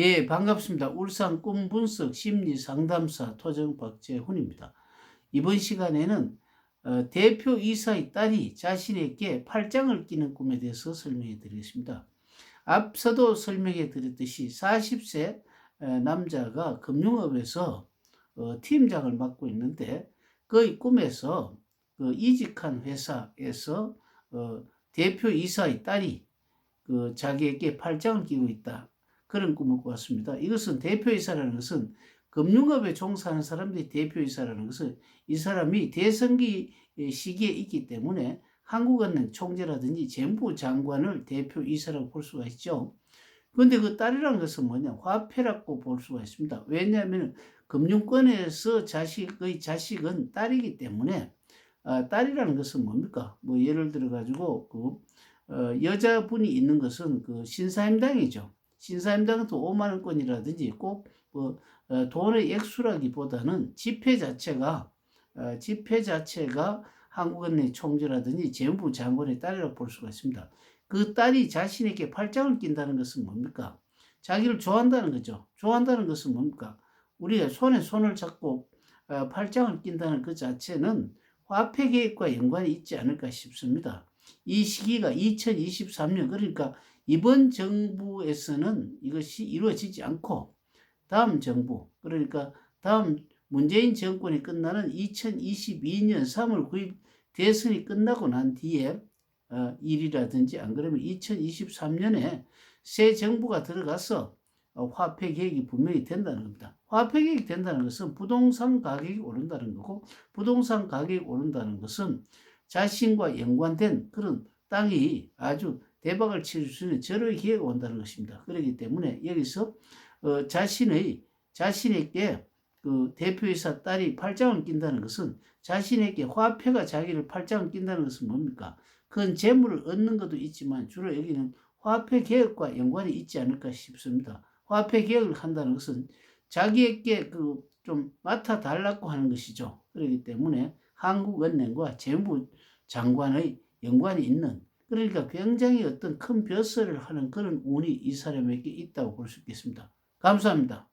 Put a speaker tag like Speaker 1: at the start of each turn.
Speaker 1: 예, 반갑습니다. 울산 꿈 분석 심리 상담사 토정 박재훈입니다. 이번 시간에는 어, 대표 이사의 딸이 자신에게 팔짱을 끼는 꿈에 대해서 설명해 드리겠습니다. 앞서도 설명해 드렸듯이 40세 어, 남자가 금융업에서 어, 팀장을 맡고 있는데 그의 꿈에서 그 이직한 회사에서 어, 대표 이사의 딸이 그 자기에게 팔짱을 끼고 있다. 그런 꿈을 꾸었습니다. 이것은 대표이사라는 것은 금융업에 종사하는 사람들이 대표이사라는 것은 이 사람이 대선기 시기에 있기 때문에 한국은행 총재라든지 재무 장관을 대표이사라고 볼 수가 있죠. 그런데 그 딸이라는 것은 뭐냐? 화폐라고 볼 수가 있습니다. 왜냐하면 금융권에서 자식의 자식은 딸이기 때문에 아, 딸이라는 것은 뭡니까? 뭐 예를 들어 가지고 그 어, 여자분이 있는 것은 그 신사임당이죠. 신사임당은 또 5만 원권이라든지 꼭뭐 어, 돈의 액수라기보다는 지폐 자체가 어, 지폐 자체가 한국은행 총재라든지 재무부 장관의 딸이라고 볼 수가 있습니다. 그 딸이 자신에게 팔짱을 낀다는 것은 뭡니까? 자기를 좋아한다는 거죠. 좋아한다는 것은 뭡니까? 우리가 손에 손을 잡고 어, 팔짱을 낀다는 그 자체는 화폐 계획과 연관이 있지 않을까 싶습니다. 이 시기가 2023년 그러니까 이번 정부에서는 이것이 이루어지지 않고 다음 정부 그러니까 다음 문재인 정권이 끝나는 2022년 3월 9일 대선이 끝나고 난 뒤에 어, 일이라든지 안 그러면 2023년에 새 정부가 들어가서 어, 화폐 계획이 분명히 된다는 겁니다. 화폐 계획이 된다는 것은 부동산 가격이 오른다는 거고 부동산 가격이 오른다는 것은 자신과 연관된 그런 땅이 아주 대박을 칠 수 있는 절호의 기회가 온다는 것입니다. 그렇기 때문에 여기서 어, 자신의 자신에게 그 대표이사 딸이 팔짱을 낀다는 것은 자신에게 화폐가 자기를 팔짱을 낀다는 것은 뭡니까? 그건 재물을 얻는 것도 있지만 주로 여기는 화폐 개혁과 연관이 있지 않을까 싶습니다. 화폐 개혁을 한다는 것은 자기에게 그 좀 맡아 달라고 하는 것이죠. 그렇기 때문에 한국은행과 재무 장관의 연관이 있는 그러니까 굉장히 어떤 큰 벼슬을 하는 그런 운이 이 사람에게 있다고 볼 수 있겠습니다. 감사합니다.